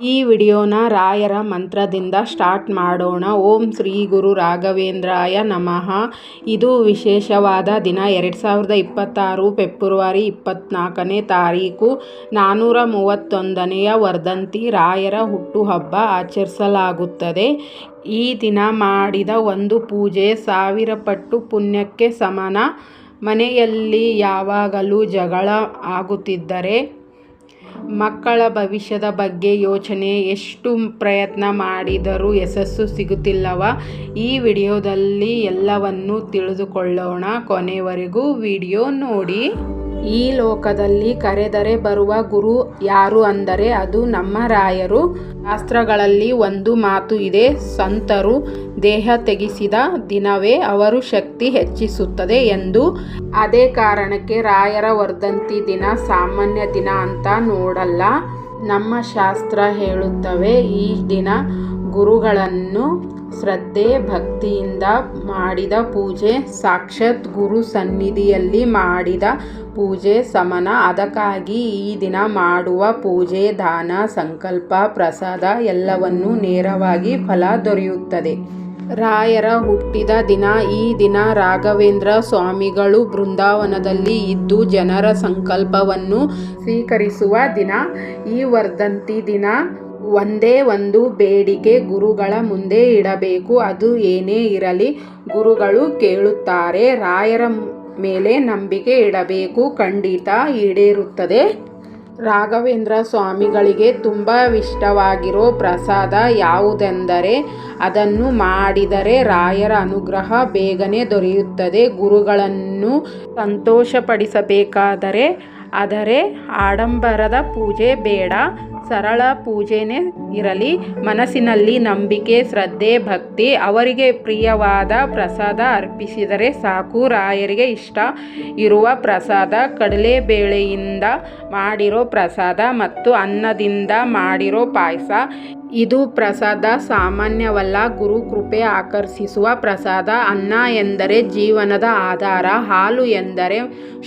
ಈ ವಿಡಿಯೋನ ರಾಯರ ಮಂತ್ರದಿಂದ ಸ್ಟಾರ್ಟ್ ಮಾಡೋಣ. ಓಂ ಶ್ರೀ ಗುರು ರಾಘವೇಂದ್ರಾಯ ನಮಃ. ಇದು ವಿಶೇಷವಾದ ದಿನ. ಎರಡು ಸಾವಿರದ ಇಪ್ಪತ್ತಾರು ಫೆಬ್ರವರಿ ಇಪ್ಪತ್ತ್ನಾಲ್ಕನೇ ತಾರೀಕು ನಾನ್ನೂರ ಮೂವತ್ತೊಂದನೆಯ ವರ್ಧಂತಿ ರಾಯರ ಹುಟ್ಟುಹಬ್ಬ ಆಚರಿಸಲಾಗುತ್ತದೆ. ಈ ದಿನ ಮಾಡಿದ ಒಂದು ಪೂಜೆ ಸಾವಿರ ಪಟ್ಟು ಪುಣ್ಯಕ್ಕೆ ಸಮಾನ. ಮನೆಯಲ್ಲಿ ಯಾವಾಗಲೂ ಜಗಳ ಆಗುತ್ತಿದ್ದರೆ ಮಕ್ಕಳ ಭವಿಷ್ಯದ ಬಗ್ಗೆ ಯೋಚನೆ ಎಷ್ಟು ಪ್ರಯತ್ನ ಮಾಡಿದರೂ ಯಶಸ್ಸು ಸಿಗುತ್ತಿಲ್ಲವ? ಈ ವಿಡಿಯೋದಲ್ಲಿ ಎಲ್ಲವನ್ನೂ ತಿಳಿದುಕೊಳ್ಳೋಣ. ಕೊನೆವರೆಗೂ ವಿಡಿಯೋ ನೋಡಿ. ಈ ಲೋಕದಲ್ಲಿ ಕರೆದರೆ ಬರುವ ಗುರು ಯಾರು ಅಂದರೆ ಅದು ನಮ್ಮ ರಾಯರು. ಶಾಸ್ತ್ರಗಳಲ್ಲಿ ಒಂದು ಮಾತು ಇದೆ, ಸಂತರು ದೇಹ ತೆಗೆಸಿದ ದಿನವೇ ಅವರು ಶಕ್ತಿ ಹೆಚ್ಚಿಸುತ್ತದೆ ಎಂದು. ಅದೇ ಕಾರಣಕ್ಕೆ ರಾಯರ ವರ್ಧಂತಿ ದಿನ ಸಾಮಾನ್ಯ ದಿನ ಅಂತ ನೋಡಲ್ಲ. ನಮ್ಮ ಶಾಸ್ತ್ರ ಹೇಳುತ್ತವೆ, ಈ ದಿನ ಗುರುಗಳನ್ನು ಶ್ರದ್ಧೆ ಭಕ್ತಿಯಿಂದ ಮಾಡಿದ ಪೂಜೆ, ಸಾಕ್ಷಾತ್ ಗುರು ಸನ್ನಿಧಿಯಲ್ಲಿ ಮಾಡಿದ ಪೂಜೆ, ಸಮನ. ಅದಕ್ಕಾಗಿ ಈ ದಿನ ಮಾಡುವ ಪೂಜೆ, ದಾನ, ಸಂಕಲ್ಪ, ಪ್ರಸಾದ ಎಲ್ಲವನ್ನೂ ನೇರವಾಗಿ ಫಲ ದೊರೆಯುತ್ತದೆ. ರಾಯರ ಹುಟ್ಟಿದ ದಿನ, ಈ ದಿನ ರಾಘವೇಂದ್ರ ಸ್ವಾಮಿಗಳು ಬೃಂದಾವನದಲ್ಲಿ ಇದ್ದು ಜನರ ಸಂಕಲ್ಪವನ್ನು ಸ್ವೀಕರಿಸುವ ದಿನ. ಈ ವರ್ಧಂತಿ ದಿನ ಒಂದೇ ಒಂದು ಬೇಡಿಕೆ ಗುರುಗಳ ಮುಂದೆ ಇಡಬೇಕು. ಅದು ಏನೇ ಇರಲಿ ಗುರುಗಳು ಕೇಳುತ್ತಾರೆ. ರಾಯರ ಮೇಲೆ ನಂಬಿಕೆ ಇಡಬೇಕು. ಖಂಡಿತ ಈಡೇರುತ್ತದೆ. ರಾಘವೇಂದ್ರ ಸ್ವಾಮಿಗಳಿಗೆ ತುಂಬ ಇಷ್ಟವಾಗಿರೋ ಪ್ರಸಾದ ಯಾವುದೆಂದರೆ ಅದನ್ನು ಮಾಡಿದರೆ ರಾಯರ ಅನುಗ್ರಹ ಬೇಗನೆ ದೊರೆಯುತ್ತದೆ. ಗುರುಗಳನ್ನು ಸಂತೋಷಪಡಿಸಬೇಕಾದರೆ ಆದರೆ ಆಡಂಬರದ ಪೂಜೆ ಬೇಡ. ಸರಳ ಪೂಜೆನೇ ಇರಲಿ. ಮನಸ್ಸಿನಲ್ಲಿ ನಂಬಿಕೆ, ಶ್ರದ್ಧೆ, ಭಕ್ತಿ, ಅವರಿಗೆ ಪ್ರಿಯವಾದ ಪ್ರಸಾದ ಅರ್ಪಿಸಿದರೆ ಸಾಕು. ರಾಯರಿಗೆ ಇಷ್ಟ. ಇರುವ ಪ್ರಸಾದ ಕಡಲೆಬೇಳೆಯಿಂದ ಮಾಡಿರೋ ಪ್ರಸಾದ ಮತ್ತು ಅನ್ನದಿಂದ ಮಾಡಿರೋ ಪಾಯಸ. ಇದು ಪ್ರಸಾದ ಸಾಮಾನ್ಯವಲ್ಲ. ಗುರು ಕೃಪೆ ಆಕರ್ಷಿಸುವ ಪ್ರಸಾದ. ಅನ್ನ ಎಂದರೆ ಜೀವನದ ಆಧಾರ. ಹಾಲು ಎಂದರೆ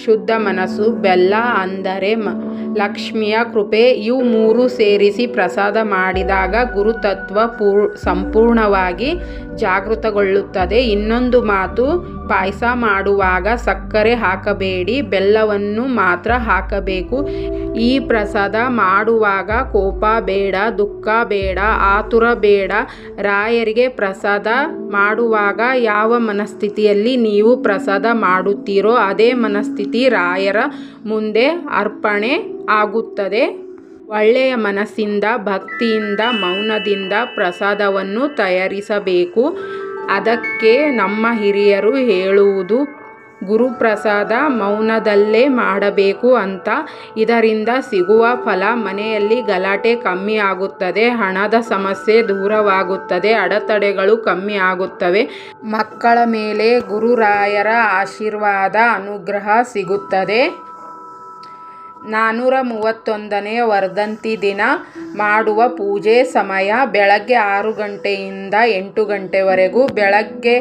ಶುದ್ಧ ಮನಸ್ಸು. ಬೆಲ್ಲ ಅಂದರೆ ಮ, ಲಕ್ಷ್ಮಿಯ ಕೃಪೆ. ಇವು ಮೂರು ಸೇರಿಸಿ ಪ್ರಸಾದ ಮಾಡಿದಾಗ ಗುರುತತ್ವ ಪೂರ್ ಸಂಪೂರ್ಣವಾಗಿ ಜಾಗೃತಗೊಳ್ಳುತ್ತದೆ. ಇನ್ನೊಂದು ಮಾತು ಪಾಯಸ ಮಾಡುವಾಗ ಸಕ್ಕರೆ ಹಾಕಬೇಡಿ, ಬೆಲ್ಲವನ್ನು ಮಾತ್ರ ಹಾಕಬೇಕು. ಈ ಪ್ರಸಾದ ಮಾಡುವಾಗ ಕೋಪ ಬೇಡ, ದುಃಖ ಬೇಡ, ಆತುರ ಬೇಡ. ರಾಯರಿಗೆ ಪ್ರಸಾದ ಮಾಡುವಾಗ ಯಾವ ಮನಸ್ಥಿತಿಯಲ್ಲಿ ನೀವು ಪ್ರಸಾದ ಮಾಡುತ್ತೀರೋ ಅದೇ ಮನಸ್ಥಿತಿ ರಾಯರ ಮುಂದೆ ಅರ್ಪಣೆ ಆಗುತ್ತದೆ. ಒಳ್ಳೆಯ ಮನಸ್ಸಿಂದ, ಭಕ್ತಿಯಿಂದ, ಮೌನದಿಂದ ಪ್ರಸಾದವನ್ನು ತಯಾರಿಸಬೇಕು. ಅದಕ್ಕೆ ನಮ್ಮ ಹಿರಿಯರು ಹೇಳುವುದು, ಗುರುಪ್ರಸಾದ ಮೌನದಲ್ಲೇ ಮಾಡಬೇಕು ಅಂತ. ಇದರಿಂದ ಸಿಗುವ ಫಲ ಮನೆಯಲ್ಲಿ ಗಲಾಟೆ ಕಮ್ಮಿ ಆಗುತ್ತದೆ, ಹಣದ ಸಮಸ್ಯೆ ದೂರವಾಗುತ್ತದೆ, ಅಡೆತಡೆಗಳು ಕಮ್ಮಿ ಆಗುತ್ತವೆ. ಮಕ್ಕಳ ಮೇಲೆ ಗುರುರಾಯರ ಆಶೀರ್ವಾದ, ಅನುಗ್ರಹ ಸಿಗುತ್ತದೆ. ನಾನ್ನೂರ ಮೂವತ್ತೊಂದನೇ ವರ್ಧಂತಿ ದಿನ ಮಾಡುವ ಪೂಜೆ ಸಮಯ ಬೆಳಗ್ಗೆ ಆರು ಗಂಟೆಯಿಂದ ಎಂಟು ಗಂಟೆವರೆಗೂ. ಬೆಳಗ್ಗೆ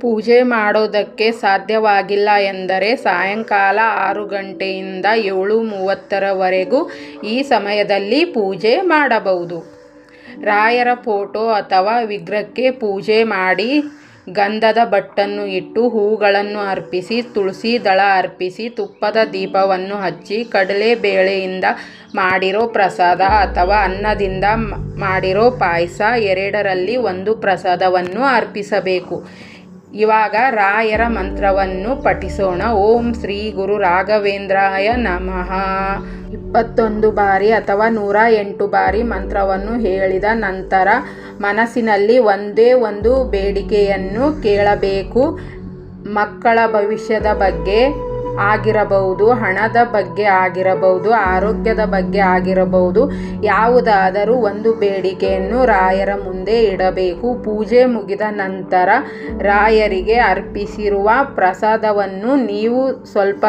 ಪೂಜೆ ಮಾಡೋದಕ್ಕೆ ಸಾಧ್ಯವಾಗಿಲ್ಲ ಎಂದರೆ ಸಾಯಂಕಾಲ ಆರು ಗಂಟೆಯಿಂದ ಏಳು ಮೂವತ್ತರವರೆಗೂ ಈ ಸಮಯದಲ್ಲಿ ಪೂಜೆ ಮಾಡಬಹುದು. ರಾಯರ ಫೋಟೋ ಅಥವಾ ವಿಗ್ರಹಕ್ಕೆ ಪೂಜೆ ಮಾಡಿ ಗಂಧದ ಬಟ್ಟನ್ನು ಇಟ್ಟು ಹೂಗಳನ್ನು ಅರ್ಪಿಸಿ, ತುಳಸಿ ದಳ ಅರ್ಪಿಸಿ, ತುಪ್ಪದ ದೀಪವನ್ನು ಹಚ್ಚಿ, ಕಡಲೆ ಬೇಳೆಯಿಂದ ಮಾಡಿರೋ ಪ್ರಸಾದ ಅಥವಾ ಅನ್ನದಿಂದ ಮಾಡಿರೋ ಪಾಯಸ ಎರಡರಲ್ಲಿ ಒಂದು ಪ್ರಸಾದವನ್ನು ಅರ್ಪಿಸಬೇಕು. ಇವಾಗ ರಾಯರ ಮಂತ್ರವನ್ನು ಪಠಿಸೋಣ. ಓಂ ಶ್ರೀ ಗುರು ರಾಘವೇಂದ್ರಾಯ ನಮಃ. ಇಪ್ಪತ್ತೊಂದು ಬಾರಿ ಅಥವಾ ನೂರ ಎಂಟು ಬಾರಿ ಮಂತ್ರವನ್ನು ಹೇಳಿದ ನಂತರ ಮನಸ್ಸಿನಲ್ಲಿ ಒಂದೇ ಒಂದು ಬೇಡಿಕೆಯನ್ನು ಕೇಳಬೇಕು. ಮಕ್ಕಳ ಭವಿಷ್ಯದ ಬಗ್ಗೆ ಆಗಿರಬಹುದು, ಹಣದ ಬಗ್ಗೆ ಆಗಿರಬಹುದು, ಆರೋಗ್ಯದ ಬಗ್ಗೆ ಆಗಿರಬಹುದು, ಯಾವುದಾದರೂ ಒಂದು ಬೇಡಿಕೆಯನ್ನು ರಾಯರ ಮುಂದೆ ಇಡಬೇಕು. ಪೂಜೆ ಮುಗಿದ ನಂತರ ರಾಯರಿಗೆ ಅರ್ಪಿಸಿರುವ ಪ್ರಸಾದವನ್ನು ನೀವು ಸ್ವಲ್ಪ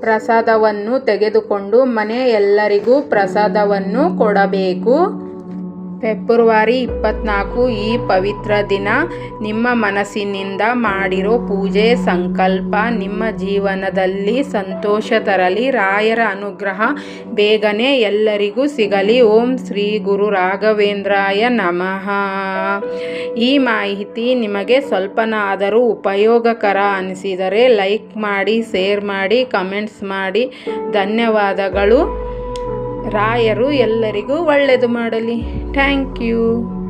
ಪ್ರಸಾದವನ್ನು ತೆಗೆದುಕೊಂಡು ಮನೆ ಎಲ್ಲರಿಗೂ ಪ್ರಸಾದವನ್ನು ಕೊಡಬೇಕು. ಫೆಬ್ರವರಿ ಇಪ್ಪತ್ನಾಲ್ಕು ಈ ಪವಿತ್ರ ದಿನ. ನಿಮ್ಮ ಮನಸ್ಸಿನಿಂದ ಮಾಡಿರೋ ಪೂಜೆ, ಸಂಕಲ್ಪ, ನಿಮ್ಮ ಜೀವನದಲ್ಲಿ ಸಂತೋಷ ತರಲಿ. ರಾಯರ ಅನುಗ್ರಹ ಬೇಗನೆ ಎಲ್ಲರಿಗೂ ಸಿಗಲಿ. ಓಂ ಶ್ರೀ ಗುರು ರಾಘವೇಂದ್ರಾಯ ನಮಃ. ಈ ಮಾಹಿತಿ ನಿಮಗೆ ಸ್ವಲ್ಪನಾದರೂ ಉಪಯೋಗಕರ ಅನಿಸಿದರೆ ಲೈಕ್ ಮಾಡಿ, ಶೇರ್ ಮಾಡಿ, ಕಮೆಂಟ್ಸ್ ಮಾಡಿ. ಧನ್ಯವಾದಗಳು. ರಾಯರು ಎಲ್ಲರಿಗೂ ಒಳ್ಳೆಯದು ಮಾಡಲಿ. Thank you.